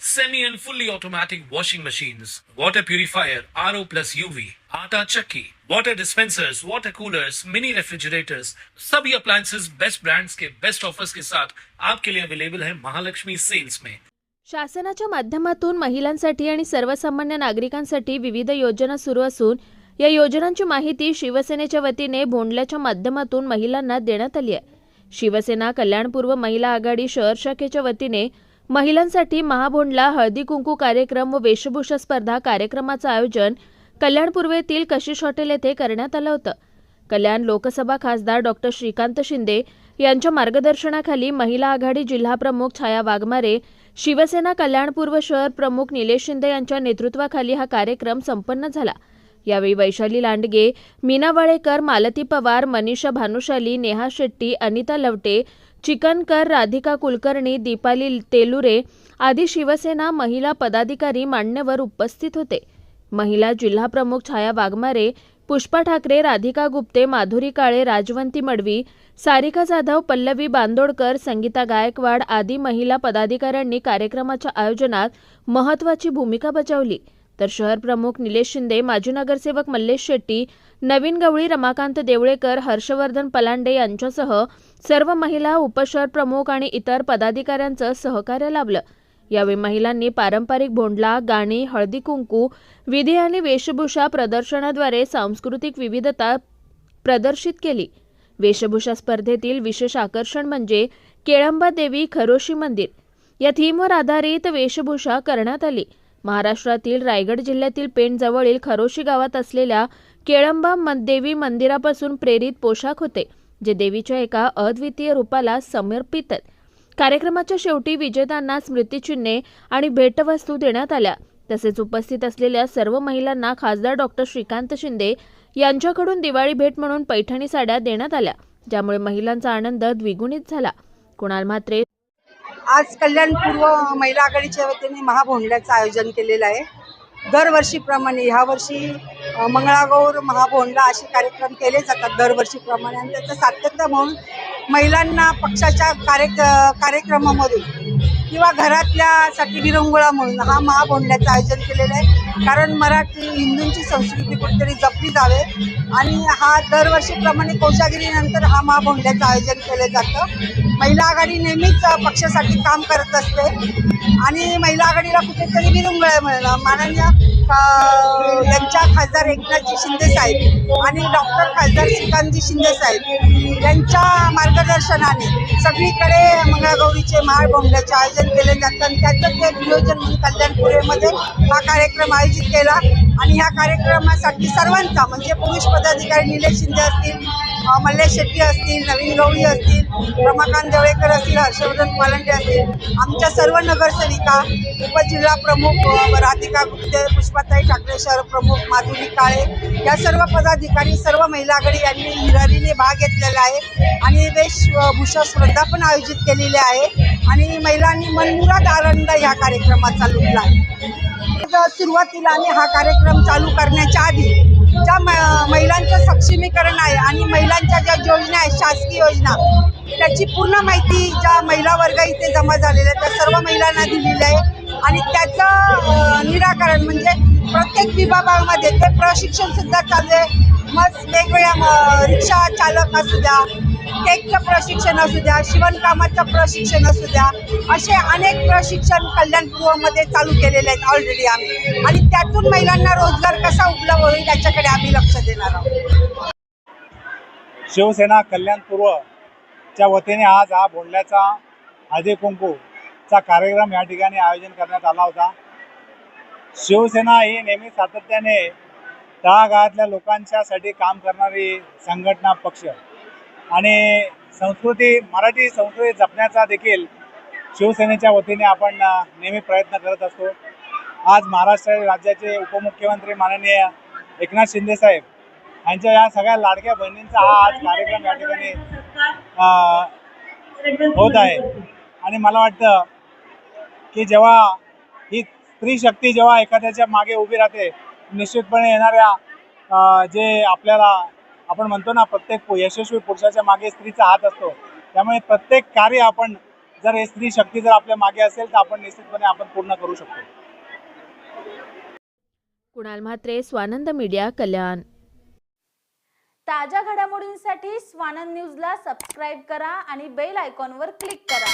semi and fully automatic washing machines, water purifier, RO plus UV, आटा चक्की, water dispensers, water coolers, mini refrigerators, सभी appliances best brands के best offers के साथ आपके लिए अवेलेबल है महालक्ष्मी सेल्स में शासनाच्या माध्यमातून महिलांसाठी आणि सर्वसामान्य नागरिकांसाठी विविध योजना सुरू असून या योजनांची माहिती शिवसेनेच्या वतीने भोंडल्याच्या माध्यमातून महिलांना देण्यात आली आहे. शिवसेना कल्याणपूर्व महिला आघाडी शहर शाखेच्या वतीने महिलांसाठी महाभोंडला हळदी कुंकू कार्यक्रम व वेशभूषा स्पर्धा कार्यक्रमाचं आयोजन कल्याण पूर्वेतील कशिश हॉटेल येथे करण्यात आलं होतं. कल्याण लोकसभा खासदार डॉक्टर श्रीकांत शिंदे यांच्या मार्गदर्शनाखाली महिला आघाडी जिल्हाप्रमुख छाया वाघमारे शिवसेना कल्याणपूर्व शहर प्रमुख निलेश शिंदे यांच्या नेतृत्वाखाली हा कार्यक्रम संपन्न झाला. यावेळी वैशाली लांडगे मीना वाळेकर मालती पवार मनीषा भानुशाली नेहा शेट्टी अनिता लवटे चिकनकर राधिका कुलकर्णी दीपाली तेलुरे आदी शिवसेना महिला पदाधिकारी मान्यवर उपस्थित होते. महिला जिल्हाप्रमुख छाया वाघमारे पुष्पा ठाकरे राधिका गुप्ते माधुरी काळे राजवंती मडवी सारिका जाधव पल्लवी बांदोडकर संगीता गायकवाड आदी महिला पदाधिकाऱ्यांनी कार्यक्रमाच्या आयोजनात महत्त्वाची भूमिका बजावली. तर शहर प्रमुख निलेश शिंदे माजी नगरसेवक मल्लेश शेट्टी नवीन गवळी रमाकांत देवळेकर हर्षवर्धन पलांडे यांच्यासह सर्व महिला उपशहर प्रमुख आणि इतर पदाधिकाऱ्यांचं सहकार्य लाभलं. यावेळी महिलांनी पारंपरिक भोंडला गाणी हळदी कुंकू विधी आणि वेशभूषा प्रदर्शनाद्वारे सांस्कृतिक विविधता प्रदर्शित केली. वेशभूषा स्पर्धेतील विशेष आकर्षण म्हणजे केळंबा देवी खरोशी मंदिर. या थीमवर आधारित वेशभूषा करण्यात आली. महाराष्ट्रातील रायगड जिल्ह्यातील पेणजवळील खरोशी गावात असलेल्या केळंबा देवी मंदिरापासून प्रेरित पोशाख होते जे देवीच्या एका अद्वितीय रूपाला समर्पित कार्यक्रमाच्या शेवटी विजेत्यांना स्मृतिचिन्हे आणि भेटवस्तू देण्यात आल्या. तसेच उपस्थित असलेल्या सर्व महिलांना खासदार डॉक्टर श्रीकांत शिंदे यांच्याकडून दिवाळी भेट म्हणून पैठणी साड्या देण्यात आल्या ज्यामुळे महिलांचा आनंद द्विगुणित झाला. कुणाल म्हात्रे आज कल्याण पूर्व महिला आघाडीच्या वतीने महाभोंडल्याचं आयोजन केलेलं आहे. दरवर्षीप्रमाणे ह्यावर्षी मंगळागौर महाभोंडला असे कार्यक्रम केले जातात दरवर्षीप्रमाणे आणि त्याचं सातत्य म्हणून महिलांना पक्षाच्या कार्य कार्यक्रमामधून किंवा घरातल्यासाठी विरंगुळा म्हणून हा महाभोंडल्याचं आयोजन केलेलं आहे. कारण मराठी हिंदूंची संस्कृती कुठेतरी जपली जावे. आणि हा दरवर्षीप्रमाणे कोशागिरीनंतर हा महाभोंड्याचं आयोजन केलं जातं. महिला आघाडी नेहमीच पक्षासाठी काम करत असते. आणि महिला आघाडीला कुठेतरी विरंगुळा मिळणं. माननीय यांच्या खासदार एकनाथजी शिंदे साहेब आणि डॉक्टर खासदार श्रीकांतजी शिंदे साहेब यांच्या मार्गदर्शनाने सगळीकडे मग महाळ बोंबल्याचे आयोजन केले जातं आणि त्याचं एक नियोजन म्हणून कल्याणपुरेमध्ये हा कार्यक्रम आयोजित केला. आणि ह्या कार्यक्रमासाठी सर्वांचा म्हणजे पुरुष पदाधिकारी निलेश शिंदे असतील मल्लेश शेट्टी असतील नवीन गवळी असतील रमाकांत जवळेकर असतील हर्षवर्धन पालंडे असतील आमच्या सर्व नगरसेविका उपजिल्हा प्रमुख राधिका गुप्ते पुष्पाताई ठाकरे शहर प्रमुख माधुरी काळे या सर्व पदाधिकारी सर्व महिला आघाडी यांनी हिरारीने भाग घेतलेला आहे. आणि वेशभूषा स्पर्धा पण आयोजित केलेली आहे. आणि महिलांनी मनमुराद आनंद ह्या कार्यक्रमात चालू आहे. सुरुवातीला आम्ही हा कार्यक्रम चालू करण्याच्या आधी ज्या म- महिलांचं सक्षमीकरण आहे आणि महिलांच्या ज्या योजना आहेत शासकीय योजना त्याची पूर्ण माहिती ज्या महिला वर्ग इथे जमा झालेल्या त्या सर्व महिलांना दिलेली आहे. आणि त्याचं निराकरण म्हणजे प्रत्येक विभागामध्ये ते प्रशिक्षणसुद्धा चालू आहे. मग वेगवेगळ्या म- रिक्षा चालक असू द्या टेकचं प्रशिक्षण असू द्या शिवणकामाचं प्रशिक्षण असू द्या असे अनेक प्रशिक्षण कल्याणपूर्वमध्ये चालू केलेले आहेत ऑलरेडी आम्ही. आणि त्यातून महिलांना रोजगार कसा उपलब्ध होईल याच्याकडे आम्ही लक्ष देणार आहोत. शिवसेना कल्याण पूर्वच्या वतीने आज हा भोंडल्याचा अजय कुंकूचा कार्यक्रम या ठिकाणी आयोजन करण्यात आला होता. शिवसेना ही नेहमी सातत्याने तळागाळातल्या लोकांच्यासाठी काम करणारी संघटना पक्ष. आणि संस्कृती मराठी संस्कृती जपण्याचा देखील शिवसेनेच्या वतीने आपण नेहमी प्रयत्न करत असतो. आज महाराष्ट्र राज्याचे उपमुख्यमंत्री माननीय एकनाथ शिंदे साहेब यांच्या या सगळ्या लाडक्या बहिणींचा हा आज कार्यक्रम या ठिकाणी होत आहे. आणि मला वाटतं की जेव्हा ही स्त्री शक्ती जेव्हा एखाद्याच्या मागे उभी राहते निश्चितपणे येणाऱ्या जे आपल्याला आपण म्हणतो ना प्रत्येक यशस्वी पुरुषाच्या मागे स्त्रीचा हात असतो. त्यामुळे प्रत्येक कार्य आपण जर हे स्त्री शक्ती जर आपल्या मागे असेल तर आपण निश्चितपणे आपण पूर्ण करू शकतो. कुणाल म्हात्रे स्वानंद मीडिया कल्याण. ताज्या घडामोडींसाठी स्वानंद न्यूजला सबस्क्राईब करा आणि बेल आयकॉनवर क्लिक करा.